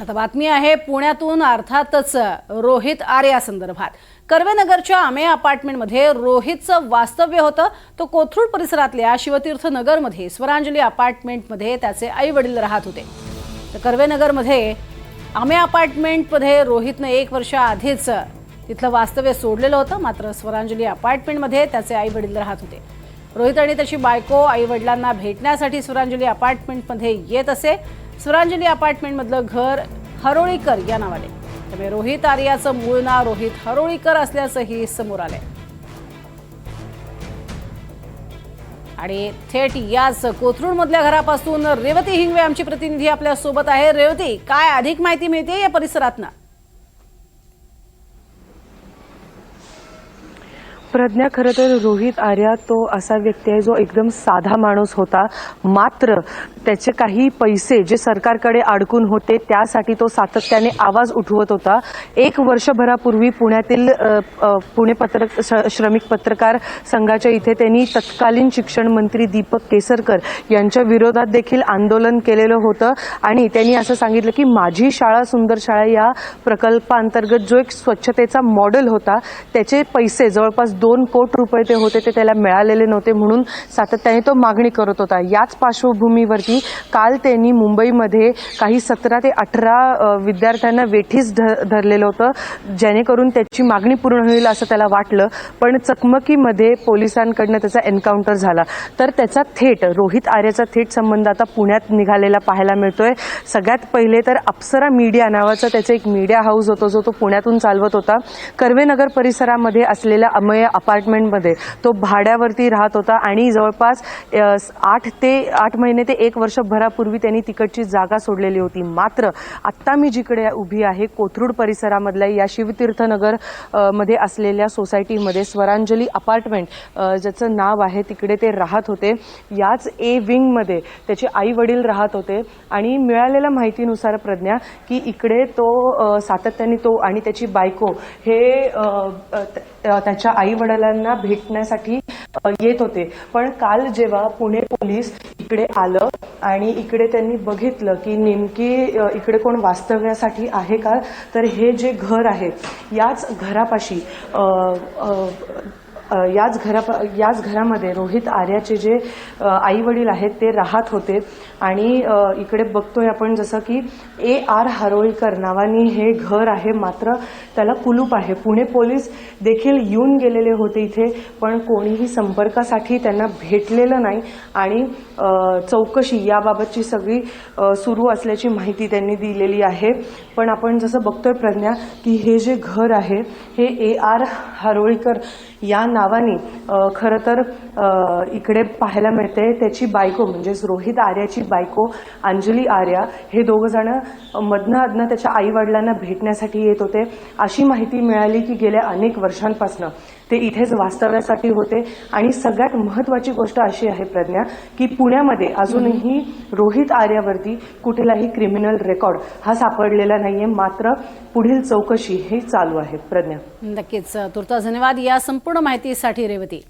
आता बातमी आहे पुण्यातून अर्थातच रोहित आर्या संदर्भात. कर्वेनगरच्या आमे अपार्टमेंटमध्ये रोहितचं वास्तव्य होतं. तो कोथरूड परिसरातल्या शिवतीर्थ नगरमध्ये स्वरांजली अपार्टमेंटमध्ये त्याचे आई वडील राहत होते. तर कर्वेनगरमध्ये आमे अपार्टमेंटमध्ये रोहितनं एक वर्षाआधीच तिथलं वास्तव्य सोडलेलं होतं. मात्र स्वरांजली अपार्टमेंटमध्ये त्याचे आई वडील राहत होते. रोहित आणि त्याची बायको आई वडिलांना भेटण्यासाठी स्वरांजली अपार्टमेंटमध्ये येत असे. स्वरांजली अपार्टमेंटमधलं घर हरोळीकर या नावाने. त्यामुळे रोहित आर्याचं मूळ नाव रोहित हरोळीकर असल्याचंही समोर आलंय. आणि थेट याच कोथरूडमधल्या घरापासून रेवती हिंगवे आमची प्रतिनिधी आपल्यासोबत आहे रेवती काय अधिक माहिती मिळते या परिसरातनं? प्रज्ञा खरं तर रोहित आर्या तो असा व्यक्ती आहे जो एकदम साधा माणूस होता. मात्र त्याचे काही पैसे जे सरकारकडे अडकून होते त्यासाठी तो सातत्याने आवाज उठवत होता. एक वर्षभरापूर्वी पुण्यातील पुणे पत्रक श्रमिक पत्रकार संघाच्या इथे त्यांनी तत्कालीन शिक्षण मंत्री दीपक केसरकर यांच्या विरोधात देखील आंदोलन केलेलं होतं. आणि त्यांनी असं सांगितलं की माझी शाळा सुंदर शाळा या प्रकल्पांतर्गत जो एक स्वच्छतेचा मॉडेल होता त्याचे पैसे जवळपास दोन कोट रुपये ते होते ते त्याला मिळालेले नव्हते म्हणून सातत्याने तो मागणी करत होता. याच पार्श्वभूमीवरती काल त्यांनी मुंबईमध्ये काही सतरा ते अठरा विद्यार्थ्यांना वेठीस ध- धरलेलं होतं जेणेकरून त्याची मागणी पूर्ण होईल असं त्याला वाटलं. पण चकमकीमध्ये पोलिसांकडनं त्याचा एन्काउंटर झाला. तर त्याचा थेट रोहित आर्याचा थेट संबंध आता पुण्यात निघालेला पाहायला मिळतोय. सगळ्यात पहिले तर अप्सरा मीडिया नावाचा त्याचा एक मीडिया हाऊस होतो जो तो पुण्यातून चालवत होता. कर्वेनगर परिसरामध्ये असलेल्या अमय अपार्टमेंटमध्ये. तो भाड्यावरती राहत होता आणि जवळपास आठ ते आठ महिने ते एक वर्षभरापूर्वी त्यांनी तिकडची जागा सोडलेली होती. मात्र आत्ता मी जिकडे उभी आहे कोथरूड परिसरामधल्या या शिवतीर्थनगरमध्ये असलेल्या सोसायटीमध्ये स्वरांजली अपार्टमेंट ज्याचं नाव आहे तिकडे ते राहत होते. याच ए विंगमध्ये त्याचे आई वडील राहत होते आणि मिळालेल्या माहितीनुसार प्रज्ञा की इकडे तो सातत्याने तो आणि त्याची बायको हे त्याच्या आई वडिलांना भेटण्यासाठी येत होते. पण काल जेव्हा पुणे पोलीस इकडे आलं आणि इकडे त्यांनी बघितलं की नेमकी इकडे कोण वास्तव्यासाठी आहे का तर हे जे घर आहे याच घरापाशी अ, याच घरा याच घरामध्ये रोहित आर्याचे जे आई वडील आहेत ते राहत होते. आणि इकडे बघतोय आपण जसं की ए आर हरोळीकर नावाने हे घर आहे मात्र त्याला कुलूप आहे. पुणे पोलीस देखील येऊन गेलेले होते इथे पण कोणीही संपर्कासाठी त्यांना भेटलेलं नाही. आणि चौकशी याबाबतची सगळी सुरू असल्याची माहिती त्यांनी दिलेली आहे. पण आपण जसं बघतोय प्रज्ञा की हे जे घर आहे हे ए आर हरोळीकर या नावाने खरं तर इकडे पाहायला मिळते त्याची बायको म्हणजेच रोहित आर्याची बायको अंजली आर्या हे दोघं जण मधनं अधनं त्याच्या आई वडिलांना भेटण्यासाठी येत होते. अशी माहिती मिळाली की गेल्या अनेक वर्षांपासून ते इथेच वास्तव्यासाठी होते. आणि सगळ्यात महत्त्वाची गोष्ट अशी आहे प्रज्ञा की पुण्यामध्ये अजूनही रोहित आर्यावरती कुठलाही क्रिमिनल रेकॉर्ड हा सापडलेला नाहीये. मात्र पुढील चौकशी ही चालू आहे. प्रज्ञा. नक्कीच तुर्ता धन्यवाद. या संपूर्ण संपूर्ण माहितीसाठी रेवती.